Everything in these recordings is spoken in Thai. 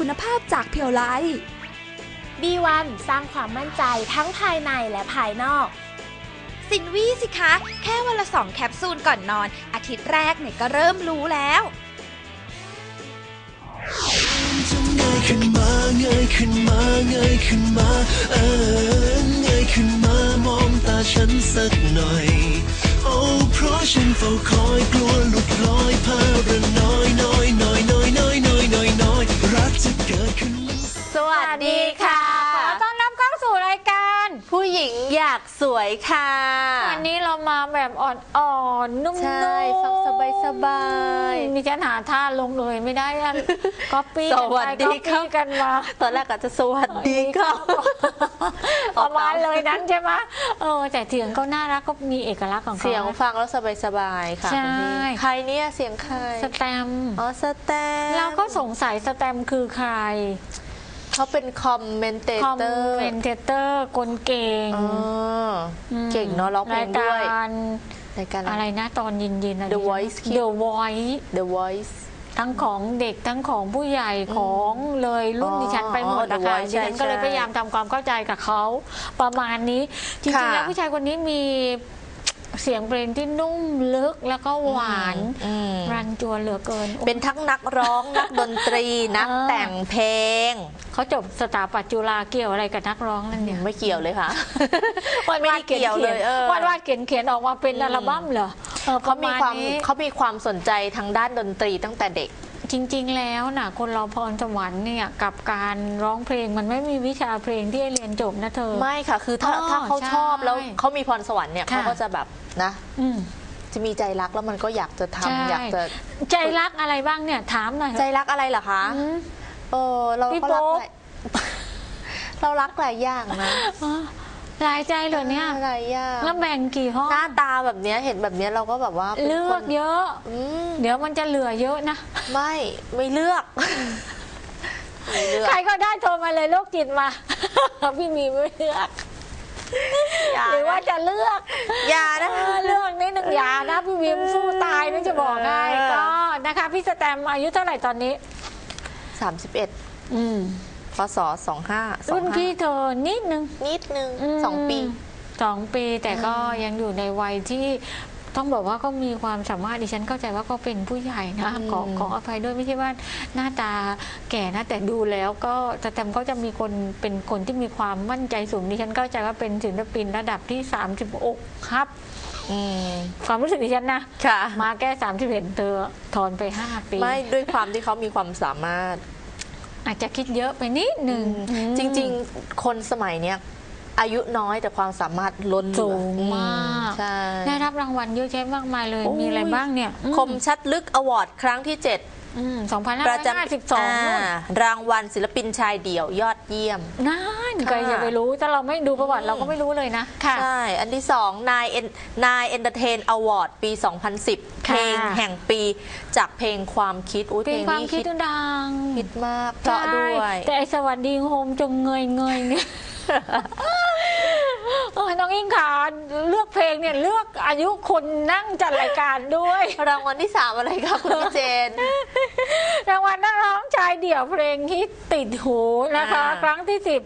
คุณภาพจากเพียวไล B1 สร้างความมั่นใจทั้งภายในและภายนอก สินวี่สิคะ แค่วันละสองแคปซูลก่อนนอน อาทิตย์แรกเนี่ยก็เริ่มรู้แล้ว เงยขึ้นมาเงยขึ้นมาเงยขึ้นมา เออเงยขึ้นมามองตาฉันสักหน่อย โอ้เพราะฉันเฝ้าคอยกลัวหลุดลอยภา สวัสดีค่ะ ขอต้อนรับเข้าสู่รายการ ผู้หญิงอยากสวยค่ะ วันนี้เรามาแบบอ่อนๆ นุ่มๆใช่ฟังสบายๆมีฉันหาท่าลงเลยไม่ได้อันก๊อปปี้สวัสดีครับกันมา ตอนแรกอาจจะสวัสดีค่ะประมาณเลยนั้นใช่ไหมเออแต่เสียงก็น่ารักก็มีเอกลักษณ์ของเขาเสียงฟังแล้วสบายๆค่ะใช่คุณพี่ใครเนี่ยเสียงใครสแตมป์อ๋อสแตมเราก็สงสัยสแตมป์คือใคร เขาเป็นคอมเมนเตคอมเตอร์เมนเตอร์กลเก่งอ๋ออมเก่งเนาะร้องเพลงด้วยรายการรายการอะไรนะตอนเย็นๆอะ The Voice Kids The Voice The Voice ทั้งของเด็กทั้งของผู้ใหญ่ของเลยรุ่นอ๋อดิฉันไปหมดอ๋อ The นะคะ Voice ดิฉันก็เลยใช่พยายามทำความเข้าใจกับเขาประมาณนี้ จริงๆค่ะ แล้วผู้ชายคนนี้มี เสียงเพลงที่นุ่มลึกแล้วก็หวานอืม รันจวนเหลือเกินเป็นทั้งนักร้อง นักดนตรี นักเออแต่งเพลง เขาจบสถาปัตย์จุฬาเกี่ยวอะไรกับนักร้องนั่นเนี่ยไม่เกี่ยวเลยค่ะวันไม่วาได้ดเขียนเกี่ยวเลยเออวันวาดเขียนเขียนออกมาเป็นอัลบั้มเหรอออเขามีประความณนี้ เขามีความสนใจทางด้านดนตรีตั้งแต่เด็ก จริง ๆ แล้วนะคนเราพรสวรรค์เนี่ยกับการร้องเพลงมันไม่มีวิชาเพลงที่ให้เรียนจบนะเธอ ไม่ค่ะ คือถ้าอ๋อถ้าเขาใช่ชอบแล้วเขามีพรสวรรค์เนี่ยค่ะ เขาก็จะแบบนะ อืมจะมีใจรักแล้วมันก็อยากจะทำใช่อยากจะใจรักอะไรบ้างเนี่ยถามหน่อยเถอะใจรักอะไรเหรอคะอืม เออเราพี่ก็รักโป๊ป หลาย เรารักหลายอย่างนะอ๋อหลายใจเหรอเนี่ยหลายอย่างแล้วแบ่งกี่ห้องหน้าตาแบบเนี้ยเห็นแบบเนี้ยเราก็แบบว่าป็นเลืคอกนเยอะ อืม เดี๋ยวมันจะเหลือเยอะนะ ไม่ไม่เลือก ไม่เลือก ใครก็ได้โทรมาเลยโรคจิตมา พี่มีไม่เลือก อย่าหรือว่านะจะเลือกอย่านะ เออเลือกนิดหนึ่งอย่านะพี่วิมสู้ตายนะจะบอกให้เออ ก็นะคะ พี่สแตมอายุเท่าไหร่ตอนนี้สามสิบเอ็ดอืมพศสองห้าสองรุ่นห้าพี่เธอนิดนึงนิดนึงมสองปี สองปีแต่ก็ยังอยู่ในวัยที่ ต้องบอกว่าก็มีความสามารถดิฉันเข้าใจว่าก็เป็นผู้ใหญ่นะอืมขอขออภัยด้วยไม่ใช่ว่าหน้าตาแก่นะแต่ดูแล้วก็แต่แตมก็จะมีคนเป็นคนที่มีความมั่นใจสูงดิฉันเข้าใจว่าเป็นศิลปินระดับที่30อกครับอืมความรู้สึกดิฉันนะค่ะมาแก้30เห็นเธอถอนไป5ปีไม่ด้วยความที่เขามีความสามารถ อาจจะคิดเยอะไปนิดหนึ่งจริง ๆ คนสมัยเนี้ย อายุน้อยแต่ความสามารถล้นเหลือสูงมาก ใช่ ได้รับรางวัลเยอะแยะมากมายเลย โอ้ย มีอะไรบ้างเนี่ยคมชัดลึกอวอร์ดครั้งที่7อืมประจำ2552นู่นอ่ารางวัลศิลปินชายเดี่ยวยอดเยี่ยม นั่นค่ะใครจะไปรู้ถ้าเราไม่ดูประวัติเราก็ไม่รู้เลยนะค่ะ ใช่ อันที่สองนายเอ็นนายเอนเตอร์เทนอวอร์ดปี 2010 เพค่ะ ลงแห่งปีจากเพลงความคิดอุ้ยเป็เพนลงความนี้คิคิดดดังคิดมากเพราะด้วย ใช่แต่ไอ้สวัสดีโฮมจงเงยเงยเนี่ย เออน้องอิงขาเลือกเพลงเนี่ยเลือกอายุคนนั่งจัดรายการด้วย รางวัลที่สามอะไรคะคุณพี่เจน รางวัลนักร้องชายเดี่ยวเพลงฮิตติดหูนะคะ อ่า ครั้งที่สิบ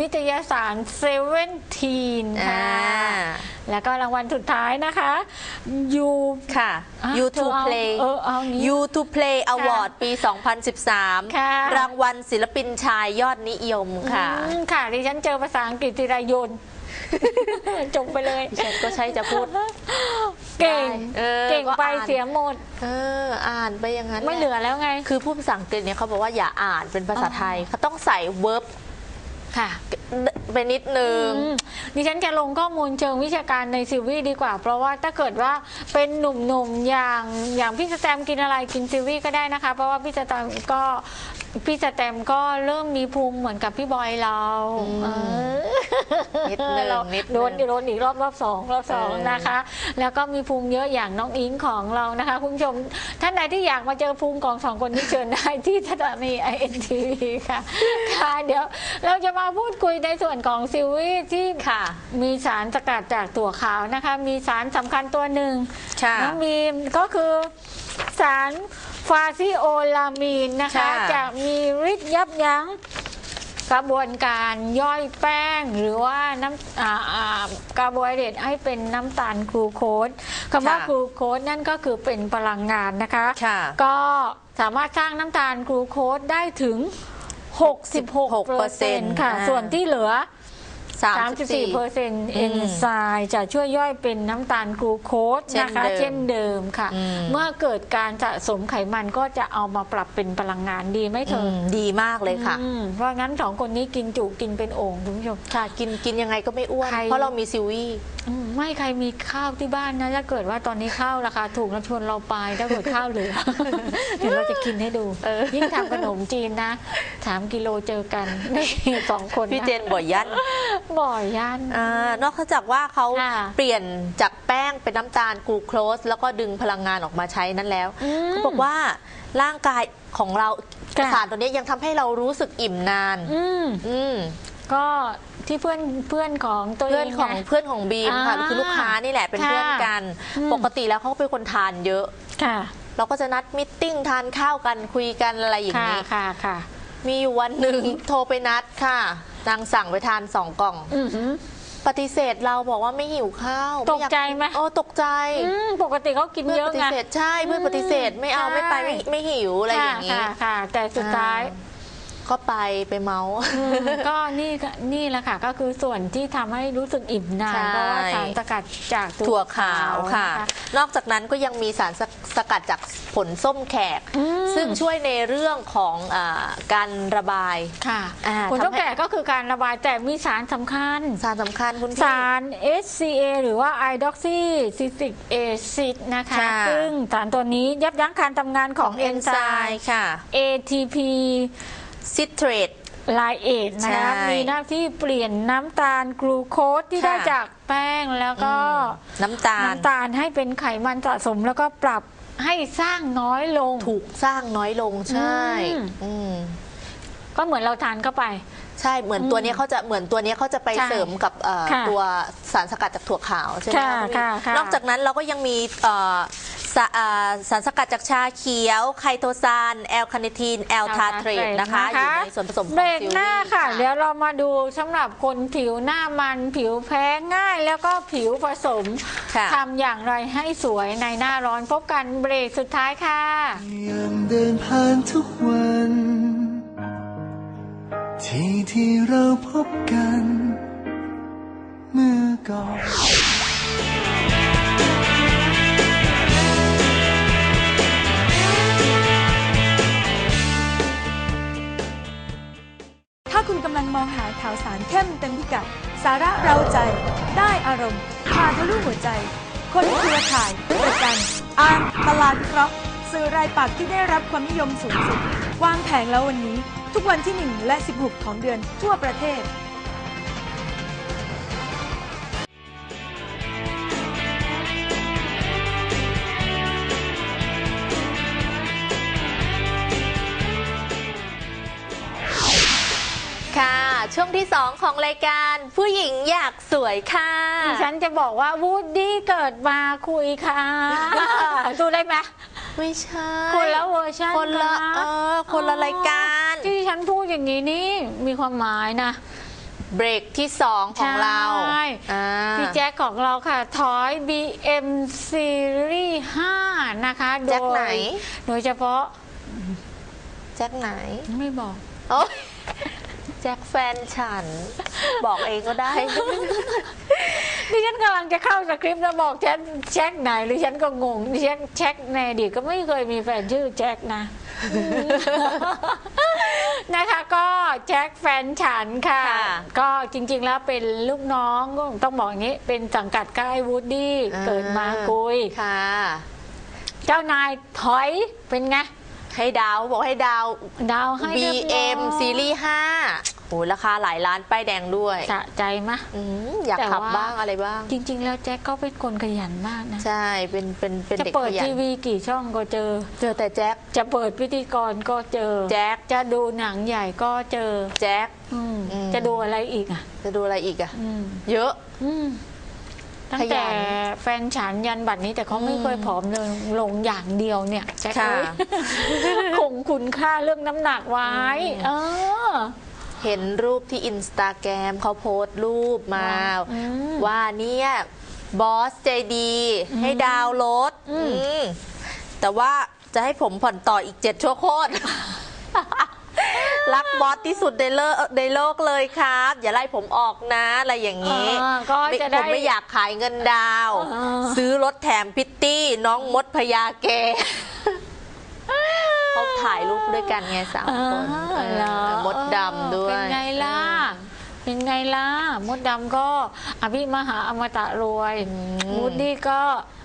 นิตยสารเซเว่นทีนอ่าค่ะแล้วก็รางวัลสุดท้ายนะคะยู ค่ะ อะ YouTube เธอเอา Play เออเอางี้ YouTube Play Award ปี2013ค่ะรางวัลศิลปินชายยอดนิยมค่ะ อืมค่ะดิฉันเจอภาษาอังกฤษทีไรโยน จบไปเลยดิฉันก็ใช่จะพูด เก่งเออเก่งก็ไปอ่าน เสียหมด เออ อ่านไปอย่างนั้นไม่แะเหลือแล้วไง คือผู้ภาษาอังกฤษเนี่ยเขาบอกว่าอย่าอ่านเป็นภาษาอ๋อไทยเขาต้องใส่ verb ค่ะ ไปนิดนึงอืมดิฉันจะลงข้อมูลเชิงวิชาการในซีวีดีกว่า เพราะว่าถ้าเกิดว่าเป็นหนุ่มๆอย่างอย่างพี่สแตมกินอะไรกินซีวีก็ได้นะคะ เพราะว่าพี่สแตมก็พี่สแตมก็เริ่มมีภูมิเหมือนกับพี่บอยเราอืมเออนิดนึงเรานิดนึงโดนโดนอีกรอบรอบสองรอบสองเออนะคะ แล้วก็มีภูมิเยอะอย่างน้องอิงของเรานะคะ คุณผู้ชม ท่านใดที่อยากมาเจอภูมิของสองคนนี้เชิญได้ที่สถานีไอเอ็นทีวีค่ะค่ะเดี๋ยวเราจะมาพูดคุยในส่วนของซิลวี่ที่ค่ะ มีสารสกัดจากถั่วขาวนะคะ มีสารสำคัญตัวหนึ่งค่ะ น้องมีมก็คือสารฟาซิโอลามีนนะคะ ค่ะ จะมีฤทธิ์ยับยับยั้งกระบวนการย่อยแป้งหรือว่าน้ำอ่าอ่ากระบวนการให้เป็นน้ำตาลกลูโคสคำว่าค่ะกลูโคสนั่นก็คือเป็นพลังงานนะคะ ค่ะ ก็สามารถสร้างน้ำตาลกลูโคสได้ถึง 66เปอร์เซ็นต์ค่ะอ่าส่วนที่เหลือ 34 34เปอร์เซ็นต์เอนไซม์จะช่วยย่อยเป็นน้ำตาลกลูโคสเช่นนะคะ เดิมเช่นเดิมค่ะ อืม เมื่อเกิดการสะสมไขมันก็จะเอามาปรับเป็นพลังงานดีไหมเธอือมดีมากเลยค่ะ อืมเพราะงั้นสองคนนี้กินจุกินเป็นโอ่งคุณผู้ชม ค่ะ กินกินยังไงก็ไม่อ้วน ใคร เพราะเรามีซิวี่ อืมไม่ใครมีข้าวที่บ้านนะถ้าเกิดว่าตอนนี้ข้าวราคาถูกแล้วชวนเราไปถ้าเกิดข้าวเหลือ เดี๋ยวเราจะกินให้ดูเออ ยิ่งทำขนมจีนนะสามกิโลเจอกัน นี่สองคนพี่นะเจนบ่อยยันบ่อยยัน อ่านอกจากว่าเขาค่ะเปลี่ยนจากแป้งเป็นน้ำตาลกลูโคสแล้วก็ดึงพลังงานออกมาใช้นั้นแล้วอืมเขาบอกว่าร่างกายของเราค่ะ สารตัวนี้ยังทำให้เรารู้สึกอิ่มนาน อืมอืมก็ที่เพื่อนเพื่อนของตัวเอเพื่อนงของไงเพื่อนของบีมค่ะอ่าคือลูกค้านี่แหละเป็นค่ะเพื่อนกัน อืม ปกติแล้วเขาก็เป็นคนทานเยอะ ค่ะเราก็จะนัดมิทติ้งทานข้าวกันคุยกันอะไรอย่างค่ะนี้ ค่ะค่ะ มีอยู่วันหนึ่งโทรไปนัดค่ะ นางสั่งไปทานสองกล่อง อือหือ ปฏิเสธเราบอกว่าไม่หิวข้าวตกใจไหม โอ้ตกใจอืมปกติเขากินเพื่อนเยอะปฏิไง เสธใช่เพื่อนปฏิเสธไม่เอาใช่ไม่ไปไม่ไม่หิวอะไรอย่างนี้ ค่ะค่ะแต่สุดท้าย อ่ ก็ไปไปเมาส์อืมก็นี่ก็นี่แหละค่ะก็คือส่วนที่ทำให้รู้สึกอิ่มนานใช่ เพราะว่าสารสกัดจากถั่วขาวค่ะ น นอกจากนั้นก็ยังมีสารสสกัดจากผลส้มแขก อืม ซึ่งช่วยในเรื่องของอาการระบาย ค่ะอ่าผลต้องทำให้แก่ก็คือการระบายแต่มีสารสำคัญ สารสำคัญคุณพี่ สาร HCA หรือว่า idoxycitric acid นะคะ ค่ะ ซึ่งสารตัวนี้ยับยั้งการทำงานของเอนไซม์ ค่ะ ATP ซิเทรต ไลเอทนะคะใช่มีหน้าที่เปลี่ยนน้ำตาลกลูโคสที่ค่ะ ได้จากแป้งแล้วก็น้ำตาลน้ำตาลให้เป็นไขมันสะสมแล้วก็ปรับให้สร้างน้อยลง ถูกสร้างน้อยลงใช่อืม อืม ก็เหมือนเราทานเข้าไป ใช่เหมือนตัวเนี้ยเขาจะเหมือนตัวเนี้ยเขาจะไปใช่เสริมกับเอ่อค่ะตัวสารสกัดจากถั่วขาวใช่ไหมค่ะณพี่ค่ะค่ะนอกจากนั้นเราก็ยังมีเอ่อ สะอ่าสารสกัดจากชาเขียว ไคโตซาน แอลคาเนทีน แอลทาเทรตนะคะ อยู่ในส่วนผสมของเบรกซิลหน้าลี่ค่ะ เดี๋ยวเรามาดูสำหรับคนผิวหน้ามันผิวแพ้ง่ายแล้วก็ผิวผสมค่ะ ทำอย่างไรให้สวยในหน้าร้อนพบกันเบรกสุดท้ายค่ะ ยังเดินผ่านทุกวัน ที่ที่เราพบกัน เมื่อก่อน คุณกำลังมองหาข่าวสารเข้มเต็มพิกัด สาระเราใจ ได้อารมณ์พาทะลุหัวใจ คนเครือข่ายประกันอ่านตลาดครับสื่อรายปักที่ได้รับความนิยมสูงสุด วางแผงแล้ววันนี้ ทุกวันที่ 1 และ 16 ของเดือนทั่วประเทศ ช่วงที่ 2 ของรายการผู้หญิงอยากสวยค่ะ ดิฉันจะบอกว่าวูดดี้เกิดมาคุยค่ะดูได้ไหมไม่ใช่คนละเวอร์ชันคนละกัเออคนละรายการ ที่ดิฉันพูดอย่างนี้นี่มีความหมายนะเบรกที่ 2 ของเราใช่อ่า พี่แจ็คของเราค่ะถอย BM Series 5 นะคะโดแจ็คไหนยโดยเฉพาะแจ็คไหน ไม่บอก โอ๊ย แจ็คแฟนฉัน บอกเองก็ได้ดิฉันกำลังจะเข้าสคริปต์แล้วบอกแจ็คแจ็คไหนหรือฉันก็งงดิฉันแจ็คในอดีตก็ไม่เคยมีแฟนชื่อแจ็คนะ นะคะก็แจ็คแฟนฉันค่ะ ค่ะ ก็จริงๆแล้วเป็นลูกน้องก็ต้องบอกอย่างนี้ เป็นสังกัดค่ายวูดดี้เกิดมากุย ค่ะ เจ้านายถอยเป็นไง ให้ดาวบอกให้ดาว ดาวให้เรียบร้อย BM ซีรีส์5โหราคาหลายล้านป้ายแดงด้วยสะใจมะอืมอยากแต่ขับว่าบ้างอะไรบ้าง จริง ๆ แล้วแจ็คก็เป็นคนขยันมากนะ ใช่ เป็นเป็นเป็นจะเด็กเปิดขยันทีวีกี่ช่องก็เจอ เจอแต่แจ็ค จะเปิดพิธีกรก็เจอ แจ็ค จะดูหนังใหญ่ก็เจอ แจ็คอืมอืมจะดูอะไรอีกอะ จะดูอะไรอีกอะอืมเยอะอืม ตั้งขแต่ยันแฟนฉันยันบัดนี้แต่เขาไม่เคยผอมเลยลงอย่างเดียวเนี่ยแจ็คค่ะเอ้ยคงคุณค่าเรื่องน้ำหนักไว้เออเห็นรูปที่อินสตาแกรมเขาโพสต์รูปมาอืมว่าเนี่ยบอสใจดี ให้ดาวน์โหลดอืมอืมแต่ว่าจะให้ผมผ่อนต่ออีกเจ็ดชั่วโคตร รักบอสที่สุดในโลกในโลกเลยครับ อย่าไล่ผมออกนะอะไรอย่างนี้อ่าก็ไม่จะผได้มไม่อยากขายเงินดาวอ่าซื้อรถแถมพิตตี้น้องมดพญาเกเขาถ่ายรูปด้วยกันไงสามคนอ่าเหรอเออมดดำด้วย เป็นไงล่ะ เป็นไงล่ะมดดำก็อภิมหาอมตะรวยมูดดี้ก็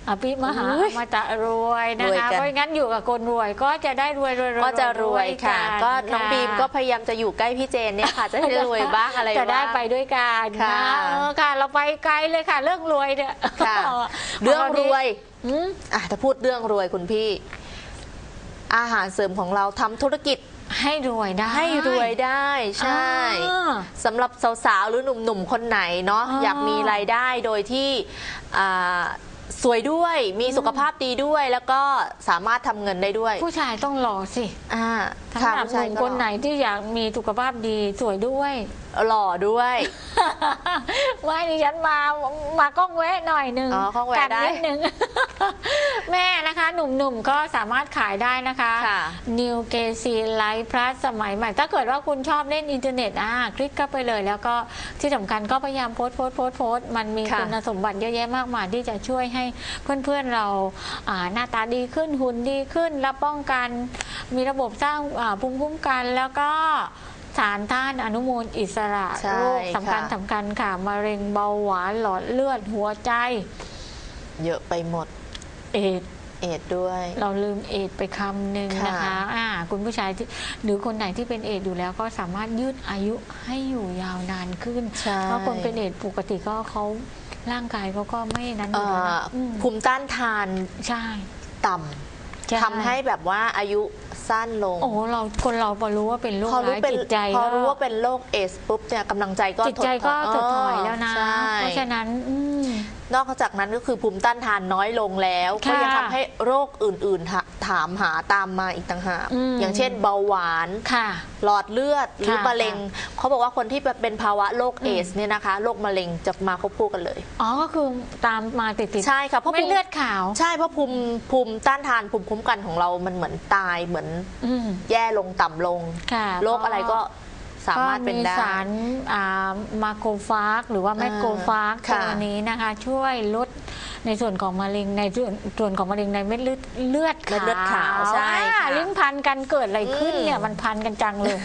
อภิมหาอมตะรวยนะรวยคะกันเพราะงั้นอยู่กับคนรวยก็จะได้รวยรวยรวยก็จะรวยค่ะ นก็น้องค่ะบีมก็พยายามจะอยู่ใกล้พี่เจนเนี่ยค่ะ จะได้รวยบ้างอะไรจะได้บ้าง ไปด้วยกันค่ะนะเออค่ะ เราไปไกลเลยค่ะ เรื่องรวยเนี่ยค่ะ เรื่องรวยอืม อะถ้าพูดเรื่องรวยคุณพี่ อาหารเสริมของเราทำธุรกิจ ให้รวยได้ ให้รวยได้ใช่อ่าสำหรับสาวๆ หรือหนุ่มๆ คนไหนเนาะอ่าอยากมีรายได้โดยที่อ่าสวยด้วยมีสุขภาพดีด้วย แล้วก็สามารถทำเงินได้ด้วยผู้ชายต้องหล่อสิอ่าสำค่ะหรับผู้หชายนุ่มก็คนไหนที่อยากมีสุขภาพดีสวยด้วยหล่อด้วย ไม่ดิฉันมา มากล้องแวะหน่อยหนึ่งอ๋อกล้องแวะกันได้ นิดนึงแม่นะคะ หนุ่มๆ ก็สามารถขายได้นะคะค่ะ New g a c Life Plus สมัยใหม่ ถ้าเกิดว่าคุณชอบเล่นอินเทอร์เน็ตอะคลิกเข้าไปเลย แล้วก็ที่สำคัญก็พยายามโพสต์โพสต์โพสต์โพสต์มันมีค่ะ คุณสมบัติเยอะแยะมากมายที่จะช่วยให้เพื่อนๆเราอ่าหน้าตาดีขึ้นหุ่นดีขึ้น และป้องกันมีระบบสร้างอ่าภูมิคุ้มกันแล้วก็ สารต้านอนุมูลอิสระใช่โรคสำคัญค่ะ สำคัญค่ะมะเร็งเบาหวานหลอดเลือดหัวใจ เยอะไปหมด เอดส์เอ็ดด้วย เราลืมเอดส์ไปคำหนึ่งค่ะ นะคะอ่าคุณผู้ชายที่หรือคนไหนที่เป็นเอดส์อยู่แล้วก็สามารถยืดอายุให้อยู่ยาวนานขึ้น ใช่เพราะคนเป็นเอดส์ปกติก็เขาร่างกายเขาก็ไม่นั้นอเอ่ยู่แล้วอนะอืมภูมิต้านทานใช่ ต่ใช่ำทำให้แบบว่าอายุ สั้นลง โอ้เราคนเราพอรู้ว่าเป็นโรคพอรู้ร้ายเป็นจิตใจพอรู้ก็ว่าเป็นโรคเอสปุ๊บเนี่ยกำลังใจก็จิตใจก็ถดถอยแล้วนะ ใช่ เพราะฉะนั้นอืม นอกจากนั้นก็คือภูมิต้านทานน้อยลงแล้วค่ะก็ยังทำให้โรคอื่นๆถาถามหาตามมาอีกต่างหากอืมอย่างเช่นเบาหวานค่ะหลอดเลือดหรือค่ะมะเร็ง เขาบอกว่าคนที่เป็นภาวะโรคเอสเนี่ยนะคะโรคมะเร็งจะมาควบคู่กันเลยอ๋อก็คือตามมาติดติดๆใช่ค่ะเพราะไม่ภูมิเลือดขาว ใช่เพราะภูมิภูมิต้านทานภูมิคุ้มกันของเรามันเหมือนตายเหมือนอืมแย่ลงต่ำลงค่ะโรคอะไรก็ สามารถเป็นได้ก็มีสารอ่ามาโครฟาร์กหรือว่าแมกโครฟาร์กค่ะตัวนี้นะคะ ช่วยลดในส่วนของมะเร็งในส่วนส่วนของมะเร็งในเม็ดเลือดเลือดเม็ดเลือดขาวใช่อ่าค่ะลิ้นพันกันเกิดอะไรขึ้นอืมเนี่ยมันพันกันจังเลย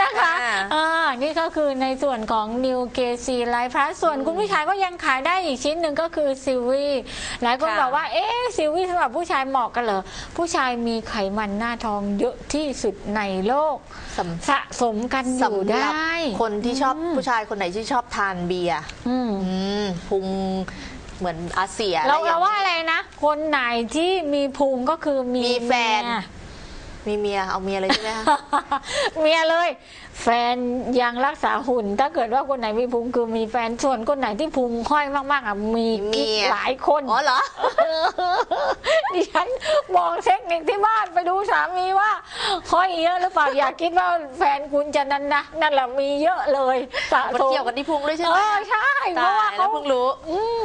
นะคะค่ะ อ่านี่ก็คือในส่วนของ New g a c l i f e Plus ส่วนคุณผู้ชายก็ยังขายได้อีกชิ้นหนึ่งก็คือซิลวี่หลายคนค่ะ บอกว่าเอ๊ะซิลวี่สำหรับผู้ชายเหมาะกันเหรอ ผู้ชายมีไขมันหน้าท้องเยอะที่สุดในโลก สำ สะสมกันอยู่สำหไดรับ้คนที่ชอบผู้ชายคนไหนที่ชอบทานเบียร์อืม อืมพุงเหมือนอาเซียเราอะไรอย่เรางว่าอะไรนะ คนไหนที่มีพุงก็คือมีมีแฟน เมีย มีเมียเอาเมียเลยใช่ไหมคะ เมียเลย แฟนยังรักษาหุ่น ถ้าเกิดว่าคนไหนมีพุงคือมีแฟนส่วนคนไหนที่พุงห้อยมากๆอะมีกิ๊กเมียหลายคนอ๋อเหรอ ดิฉันมองเทคนิคที่บ้านไปดูสามีว่าห้อยเยอะหรือเปล่าอย่าคิดว่าแฟนคุณจะนั้นนะนั่นแหละมีเยอะเลยสะมันสมเกี่ยวกันที่พุงด้วยใช่เอไหมอใช่เพตาราะว่ายแล้เขาวเพิ่งรู้ อืม